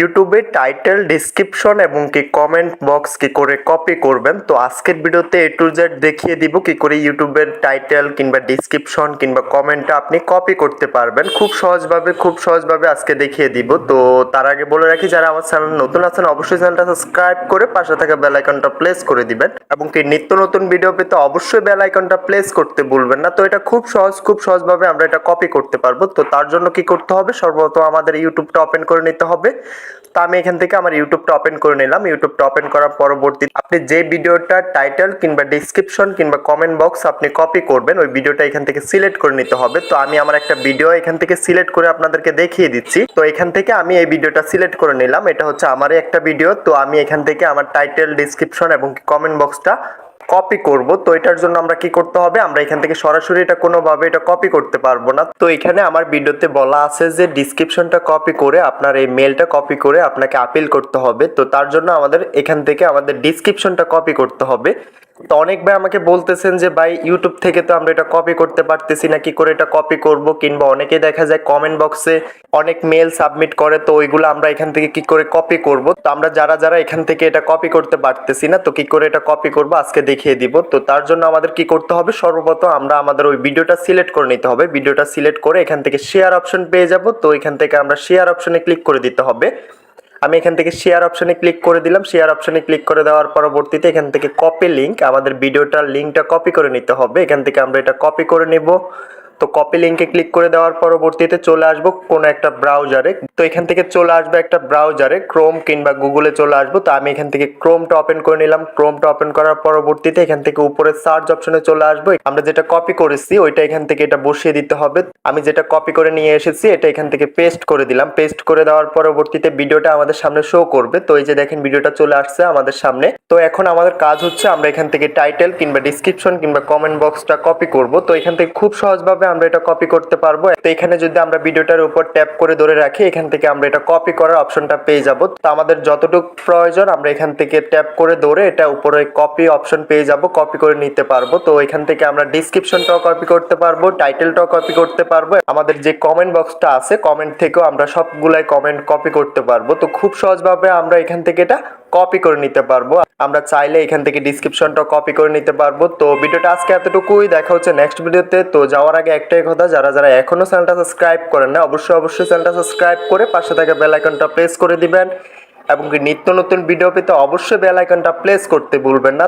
ইউটিউবে title description এবং কি কমেন্ট বক্স কি করে কপি করবেন। তো আজকের ভিডিওতে এ টু জেড দেখিয়ে দিব কি করে ইউটিউবের টাইটেল কিংবা ডিসক্রিপশন কিংবা কমেন্টটা আপনি কপি করতে পারবেন। খুব সহজভাবে খুব সহজভাবে আজকে দেখিয়ে দিব। তো তার আগে বলে রাখি, যারা আমার চ্যানেল নতুন আছেন, অবশ্যই চ্যানেলটা সাবস্ক্রাইব করে পাশে থাকা বেল আইকনটা প্লেস করে দিবেন এবং কি নিত্য নতুন ভিডিও পেতে অবশ্যই বেল আইকনটা প্লেস করতে ভুলবেন না। তো এটা খুব সহজ, খুব সহজভাবে আমরা এটা কপি করতে পারব। তো তার জন্য কি করতে হবে? সর্বপ্রথম আমাদের ইউটিউবটা ওপেন করে নিতে হবে। তো আমি এখান থেকে আমার ইউটিউবটা ওপেন করে নিলাম। ইউটিউবটা ওপেন করার পরবর্তী আপনি যে ভিডিওটা টাইটেল কিংবা ডিসক্রিপশন কিংবা কমেন্ট বক্স আপনি কপি করবেন, ওই ভিডিওটা এখান থেকে সিলেক্ট করে নিতে হবে। তো আমি আমার একটা ভিডিও এখান থেকে সিলেক্ট করে আপনাদেরকে দেখিয়ে দিচ্ছি। তো এখান থেকে আমি এই ভিডিওটা সিলেক্ট করে নিলাম। এটা হচ্ছে আমারই একটা ভিডিও তো আমি এখান থেকে আমার টাইটেল ডিসক্রিপশন এবং কমেন্ট বক্সটা কপি করব। তো এটার জন্য আমরা কি করতে হবে? আমরা এখান থেকে সরাসরি এটা কোনোভাবে এটা কপি করতে পারব না। তো এখানে আমার ভিডিওতে বলা আছে যে ডিসক্রিপশনটা কপি করে আপনার এই মেলটা কপি করে আপনাকে আপিল করতে হবে। তো তার জন্য আমাদের এখান থেকে আমাদের ডিসক্রিপশনটা কপি করতে হবে। তো অনেক ভাই আমাকে বলতেছেন যে, ভাই ইউটিউব থেকে তো আমরা এটা কপি করতে পারতেছি না, কি করে এটা কপি করব? কিংবা অনেকে দেখা যায় কমেন্ট বক্সে অনেক মেল সাবমিট করে, তো ওইগুলো আমরা এখান থেকে কি করে কপি করব? তো আমরা যারা যারা এখান থেকে এটা কপি করতে পারতেছি না, তো কি করে এটা কপি করব, আজকে দেখিয়ে দিব। তো তার জন্য আমাদের কি করতে হবে? সর্বপ্রথম আমরা আমাদের ওই ভিডিওটা সিলেক্ট করে নিতে হবে। ভিডিওটা সিলেক্ট করে এখান থেকে শেয়ার অপশন পেয়ে যাব। তো এখান থেকে আমরা শেয়ার অপশনে ক্লিক করে দিতে হবে। আমি এখান থেকে শেয়ার অপশানে ক্লিক করে দিলাম। শেয়ার অপশানে ক্লিক করে দেওয়ার পরবর্তীতে এখান থেকে কপি লিঙ্ক আমাদের ভিডিওটার লিঙ্কটা কপি করে নিতে হবে। এখান থেকে আমরা এটা কপি করে নিব। তো কপি লিঙ্কে ক্লিক করে দেওয়ার পরবর্তীতে চলে আসব কোনো একটা ব্রাউজারে তো এখান থেকে চলে আসবে একটা ব্রাউজারে ক্রোম কিংবা গুগলে চলে আসব। তো আমি এখান থেকে ক্রোমটা ওপেন করে নিলাম। ক্রোমটা ওপেন করার পরবর্তীতে এখান থেকে উপরে সার্চ অপশনে চলে আসব। আমরা যেটা কপি করেছি, ওইটা এখান থেকে এটা বসিয়ে দিতে হবে। আমি যেটা কপি করে নিয়ে এসেছি, এটা এখান থেকে পেস্ট করে দিলাম। পেস্ট করে দেওয়ার পরবর্তীতে ভিডিওটা আমাদের সামনে শো করবে। তো এই যে দেখেন ভিডিওটা চলে আসছে আমাদের সামনে। তো এখন আমাদের কাজ হচ্ছে, আমরা এখান থেকে টাইটেল কিংবা ডিসক্রিপশন কিংবা কমেন্ট বক্সটা কপি করব। তো এখান থেকে খুব সহজভাবে আমরা এটা কপি করতে পারব। তো এখানে যদি আমরা ভিডিওটার উপর ট্যাপ করে ধরে রাখি, এখান থেকে আমরা এটা কপি করার অপশনটা পেয়ে যাব। তো আমাদের যতটুকু প্রয়োজন, আমরা এখান থেকে ট্যাপ করে ধরে এটা উপরে কপি অপশন পেয়ে যাব কপি করে নিতে পারব। তো এখান থেকে আমরা ডিসক্রিপশনটাও কপি করতে পারব টাইটেলটাও কপি করতে পারব। আমাদের যে কমেন্ট বক্সটা আছে কমেন্ট থেকেও আমরা সবগুলাই কমেন্ট কপি করতে পারব। তো খুব সহজভাবে আমরা এখান থেকে এটা কপি করে নিতে পারব। আমরা চাইলে এখান থেকে ডিসক্রিপশনটা কপি করে নিতে পারব। তো ভিডিওটা আজকে এতটুকুই। দেখা হচ্ছে নেক্সট ভিডিওতে তো যাওয়ার আগে একটাই কথা, যারা যারা এখনও চ্যানেলটা সাবস্ক্রাইব করেন না, অবশ্যই অবশ্যই চ্যানেলটা সাবস্ক্রাইব করে পাশে থাকা বেল আইকনটা প্রেস করে দিবেন। এবং নিত্য নতুন ভিডিও পেতে অবশ্যই বেল আইকনটা প্লেস করতে ভুলবেন না।